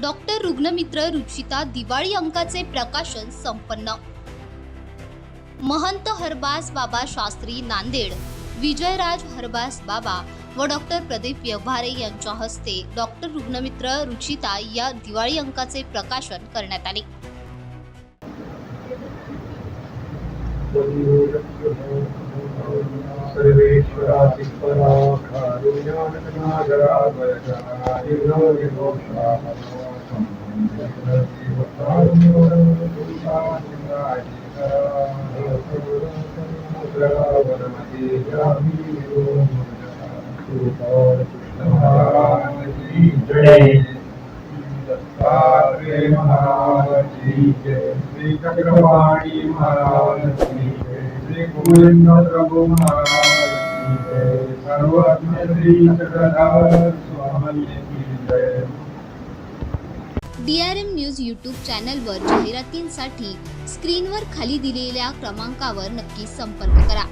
Doctor रुग्णमित्र रुचिता दिवाळी अंकाचे प्रकाशन संपन्न. महंत हरबास बाबा शास्त्री नांदेड विजयराज हरबास बाबा व डॉक्टर प्रदीप व्यवहारे यांच्या हस्ते डॉक्टर रुग्णमित्र रुचिता या दिवाळी अंकाचे प्रकाशन करण्यात आले. सर्वेश्वरा महाराज श्री चक्रपाणी महाराज श्री गोविंद प्रभु महाराज की D R M news YouTube चॅनलवर जाहिरातींसाठी स्क्रीनवर खाली दिलेल्या क्रमांकावर नक्की संपर्क करा.